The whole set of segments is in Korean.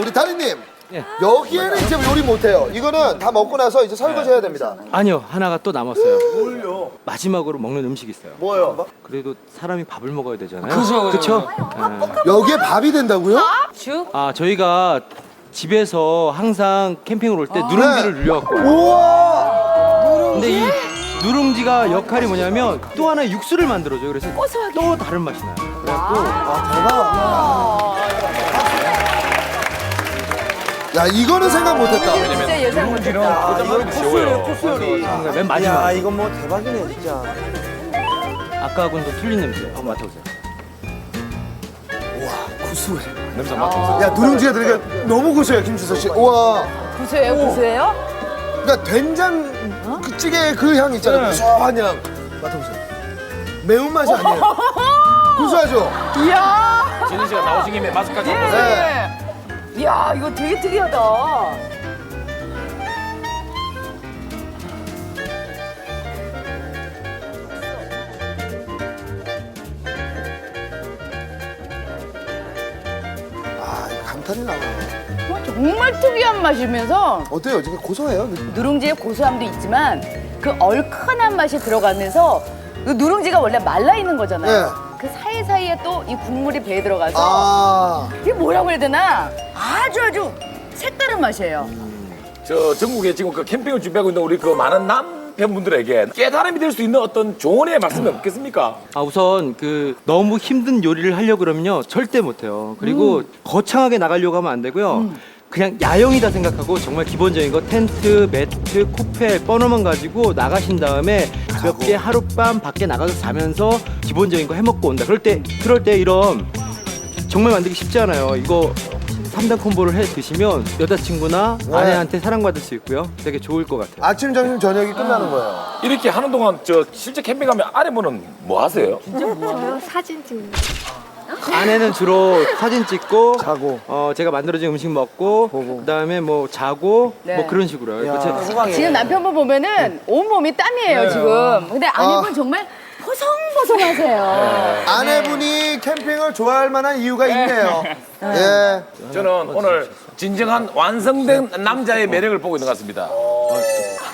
우리 다리님. 예. 여기에는 이제 요리 못해요. 이거는 다 먹고 나서 이제 설거지 해야 됩니다. 아니요 하나가 또 남았어요. 뭘요? 마지막으로 먹는 음식이 있어요. 뭐요? 그래도 사람이 밥을 먹어야 되잖아요. 그렇죠. 그렇죠. 여기에 밥이 된다고요? 아 저희가 집에서 항상 캠핑을 올 때 누룽지를 눌려갖고 와요. 우와! 근데 이 누룽지가 역할이 뭐냐면 또 하나 의 육수를 만들어줘요. 그래서 또 다른 맛이 나요. 그래갖고 아, 대박. 야, 이거는 생각 못했다. 진짜 예상 못했다. 뭔가 맨 마지막 야 이건 뭐 대박이네 진짜. 아까하고는 또 틀린 냄새. 한번 맡아보세요. 구수해. 냄새 맡아보세요. 야, 누룽지가 들으니까 너무 구수해요, 김주서 씨. 우와. 구수해요, 구수해요? 그러니까 된장 그 찌개 그 향 있잖아요. 구수한 향. 맡아보세요. 매운 맛이 아니에요. 구수하죠? 이야. 진희 씨가 나오신 김에 마스크까지 한번 네. 이야, 이거 되게 특이하다. 아, 이거 감탄이 나와요. 정말 특이한 맛이면서 어때요? 되게 고소해요. 누룽지의 고소함도 있지만 그 얼큰한 맛이 들어가면서 그 누룽지가 원래 말라 있는 거잖아요. 네. 그 사이사이에 또 이 국물이 배에 들어가서 아. 이게 뭐라고 해야 되나 아주 아주 색다른 맛이에요. 저 전국에 지금 그 캠핑을 준비하고 있는 우리 그 많은 남편분들에게 깨달음이 될 수 있는 어떤 조언의 말씀이 없겠습니까? 아 우선 그 너무 힘든 요리를 하려 고 그러면요 절대 못해요. 그리고 거창하게 나가려고 하면 안 되고요. 그냥 야영이다 생각하고 정말 기본적인 거 텐트, 매트, 코펠, 버너만 가지고 나가신 다음에 가볍게 하룻밤 밖에 나가서 자면서 기본적인 거 해먹고 온다. 그럴 때 그럴 때 이런 정말 만들기 쉽지 않아요. 이거 3단 콤보를 해 드시면 여자친구나 아내한테 사랑받을 수 있고요. 되게 좋을 것 같아요. 아침, 점심, 저녁이 끝나는 거예요. 이렇게 하는 동안 저 실제 캠핑 가면 아내분은 뭐 하세요? 저요 사진 찍는 아내는 주로 사진 찍고 자고. 어 제가 만들어진 음식 먹고 그다음에 뭐 자고 네. 뭐 그런 식으로요. 야, 제-. 지금 남편분 보면은 온 몸이 땀이에요 지금. 근데 아내분 정말 포송포송하세요. 아내분이 캠핑을 좋아할 만한 이유가 있네요. 예. 저는 오늘 진정한 완성된 남자의 매력을 보고 있는 것 같습니다.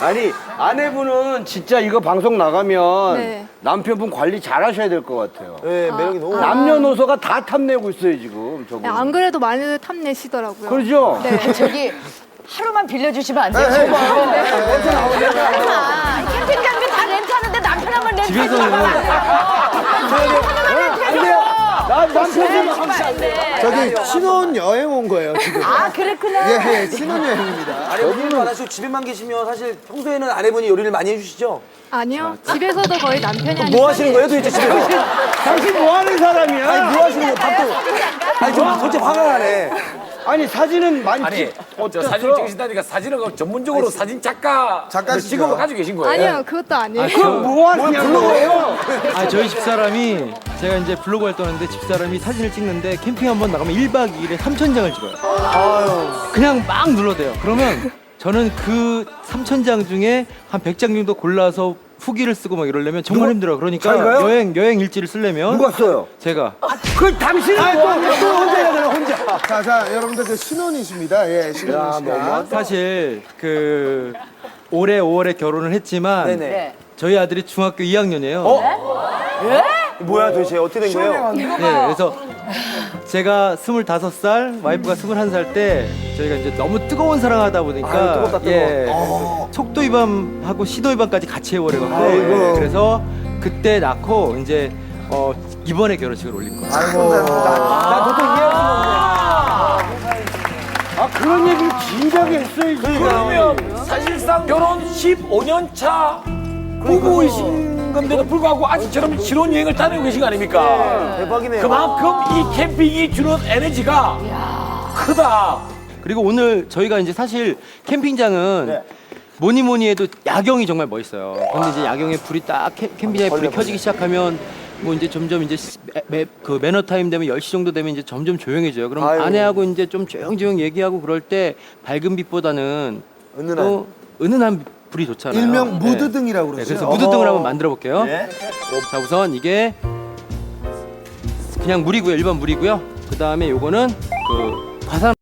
아니 아내분은 진짜 이거 방송 나가면 네. 남편분 관리 잘 하셔야 될 것 같아요. 네, 매력이 너무. 남녀노소가 다 탐내고 있어요 지금 저거. 안 그래도 많이들 탐내시더라고요. 그러죠? 네. 저기 하루만 빌려주시면 안 돼요? 네, 네. 하루만. 캠핑장도 다 렌트하는데 남편 한번 렌트. 집에서는 안 돼요. 나 남편분 저기 신혼 여행 온 거예요, 지금. 아 그랬구나. 예, 예, 신혼 여행입니다. 아내분이 안 하시고 집에만 계시면 사실 평소에는 아내분이 요리를 많이 해주시죠? 아니요. 집에서도 거의 남편이 하니까. 뭐 하시는 거예요 도대체 집에서? 당신 뭐 하는 사람이야? 아니 뭐 하시는 거예요 밥도 아니 좀 솔직히 화가 나네 아니 사진은 많이 아니, 찍- 저 사진을 찍으신다니까 사진을 그 전문적으로 사진 작가 작가시죠. 직업을 가지고 계신 거예요? 아니요, 그것도 아니에요. 그럼 뭐 하냐고. 아 저희 집사람이 제가 이제 블로그 활동하는데 집사람이 사진을 찍는데 캠핑 한번 나가면 1박 2일에 3천 장을 찍어요. 그냥 막 눌러대요. 그러면 저는 그 3천 장 중에 한 100장 정도 골라서 후기를 쓰고 막 이러려면 정말 힘들어요. 그러니까 자기가요? 여행 여행 일지를 쓰려면 누가 써요? 제가 그 당신은 뭐 하냐? 또 혼자 자. 자, 자, 여러분들 그 신혼이십니다. 예, 신혼이십니다. 사실 그 올해 5월에 결혼을 했지만 네네 네. 저희 아들이 중학교 2학년이에요. 뭐야 도대체 어떻게 된 거예요? 네, 그래서 제가 25살, 와이프가 21살 때 저희가 이제 너무 뜨거운 사랑하다 보니까 아유, 뜨겁다, 뜨거워. 예, 속도 위반하고 시도 위반까지 같이 해버려갖고 아이고. 예, 그래서 그때 낳고 이제 어, 이번에 결혼식을 올린 거예요. 나 보통 아 그러면 사실상 결혼 15년 차 부부이신 건데도 불구하고 아직처럼 신혼여행을 다니고 계신 거 아닙니까? 대박이네요 그만큼 이 캠핑이 주는 에너지가 크다. 그리고 오늘 저희가 이제 사실 캠핑장은 네. 뭐니 뭐니 해도 야경이 정말 멋있어요. 근데 이제 야경에 불이 딱 캠- 캠핑장에 불이 켜지기 시작하면 뭐 이제 점점 이제 시- 매, 매- 그 매너 타임 되면 10시 정도 되면 이제 점점 조용해져요. 그럼 아이고. 아내하고 이제 좀 조용조용 얘기하고 그럴 때 밝은 빛보다는 은은한. 또 은은한 불이 좋잖아요. 일명 네. 무드등이라고 네, 그러죠. 그래서 무드등을 한번 만들어 볼게요. 네. 자, 우선 이게 그냥 물이고요. 일반 물이고요. 그 다음에 요거는 그 화산